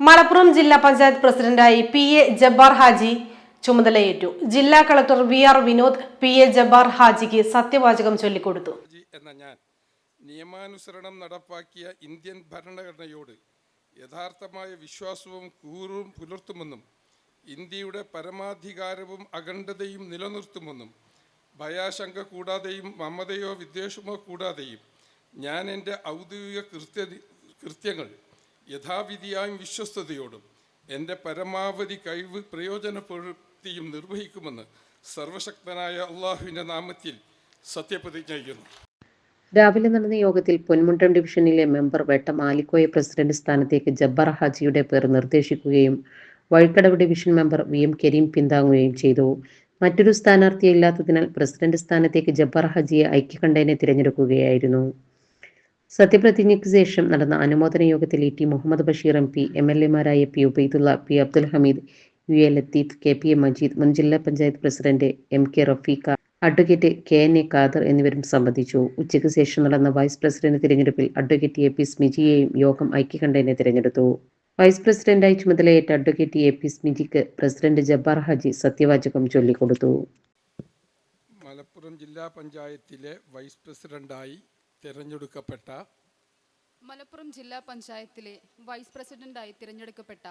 മലപ്പുറം ജില്ലാ പഞ്ചായത്ത് പ്രസിഡന്റായി P A Jabbar Haji ചുമതലയേറ്റു. ജില്ലാ collector V R Vinod P A Jabbar ഹാജിക്ക് സത്യവാചകം ചൊല്ലിക്കൊടുത്തു. എന്ന ഞാൻ നിയമാനുസരണം നടപ്പാക്കിയ ഇന്ത്യൻ ഭരണഘടനയോട് യഥാർത്ഥമായ വിശ്വാസവും കൂറും പുലർത്തുമെന്നും ഇന്ത്യയുടെ പരമാധികാരവും അഖണ്ഡതയും നിലനിർത്തുമെന്നും ഭയാശങ്ക കൂടാതെയും മമതയോ വിദ്വേഷമോ കൂടാതെയും ഞാൻ എന്റെ ഔദ്യോഗിക കൃത്യ കൃത്യങ്ങൾ യഥാവിധിയായും വിശ്വസ്തയോടും എന്റെ പരമാവധി കഴിവ് പ്രയോജനപ്പെടുത്തിയും നിർവഹിക്കുമെന്ന് സർവശക്തനായ അള്ളാഹുവിന്റെ നാമത്തിൽ സത്യപ്രതിജ്ഞ ചെയ്യുന്നു. രാവിലെ നടന്ന യോഗത്തിൽ പൊന്മുണ്ടം ഡിവിഷനിലെ മെമ്പർ വെട്ടം ആലിക്കോയ പ്രസിഡന്റ് സ്ഥാനത്തേക്ക് ജബ്ബാർ ഹാജിയുടെ പേർ നിർദ്ദേശിക്കുകയും Vazhikkadavu division member V M Kareem പിന്താങ്ങുകയും ചെയ്തു. മറ്റൊരു സ്ഥാനാർത്ഥിയില്ലാത്തതിനാൽ പ്രസിഡന്റ് സ്ഥാനത്തേക്ക് ജബ്ബാർ ഹാജിയെ ഐക്യകണ്ഠേനെ തിരഞ്ഞെടുക്കുകയായിരുന്നു. സത്യപ്രതിജ്ഞയ്ക്ക് ശേഷം നടന്ന അനുമോദന യോഗത്തിൽ E T Muhammad Basheer M P M L എമാരായ P Ubaidulla P Abdul Hameed U A Latheef K P A Majeed മുൻ ജില്ലാ panchayat president M K Rafeeqa advocate K N A Khader എന്നിവരും സംബന്ധിച്ചു. ഉച്ചയ്ക്ക് ശേഷം നടന്ന വൈസ് പ്രസിഡന്റ് തിരഞ്ഞെടുപ്പിൽ advocate A P സ്മിജിയെയും യോഗം ഐക്യകണ്ഠേനെ തിരഞ്ഞെടുത്തു. വൈസ് പ്രസിഡന്റായി ചുമതലയേറ്റ അഡ്വക്കേറ്റ് എ പി സ്മിജിക്ക് പ്രസിഡന്റ് ജബ്ബാർ ഹാജി സത്യവാചകം ചൊല്ലിക്കൊടുത്തു. മലപ്പുറം ജില്ലാ പഞ്ചായത്തിലെ വൈസ് പ്രസിഡന്റായി തിരഞ്ഞെടുക്കപ്പെട്ട മലപ്പുറം ജില്ലാ പഞ്ചായത്തിലെ വൈസ് പ്രസിഡന്റായി തിരഞ്ഞെടുക്കപ്പെട്ട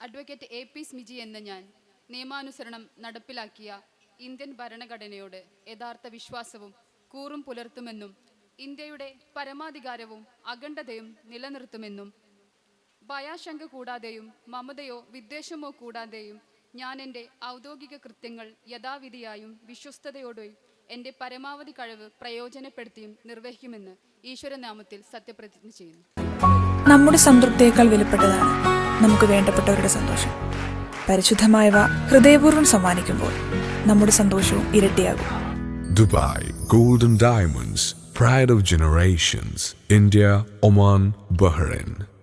അഡ്വക്കേറ്റ് എ പി സ്മിജി എന്ന ഞാൻ നിയമാനുസരണം നടപ്പിലാക്കിയ ഇന്ത്യൻ ഭരണഘടനയോട് യഥാർത്ഥ വിശ്വാസവും കൂറും പുലർത്തുമെന്നും ഇന്ത്യയുടെ പരമാധികാരവും അഖണ്ഡതയും നിലനിർത്തുമെന്നും ഭയാശങ്ക കൂടാതെയും മമതയോ വിദ്വേഷമോ കൂടാതെയും ഞാൻ എന്റെ ഔദ്യോഗിക കൃത്യങ്ങൾ യഥാവിധിയായും വിശ്വസ്തയോടെയും എന്റെ പരമാവധി കഴിവ് പ്രയോജനപ്പെടുത്തിയും നിർവഹിക്കുമെന്ന് ഈശ്വരനാമത്തിൽ സത്യപ്രതിജ്ഞ ചെയ്യുന്നു. നമ്മുടെ സംതൃപ്തിയേക്കാൾ വിലപ്പെട്ടതാണ് നമുക്ക് വേണ്ടപ്പെട്ടവരുടെ സന്തോഷം. പരിശുദ്ധമായവ ഹൃദയപൂർവം സമ്മാനിക്കുമ്പോൾ നമ്മുടെ സന്തോഷവും ഇരട്ടിയാകും. Dubai golden diamonds pride of generations India Oman Bahrain.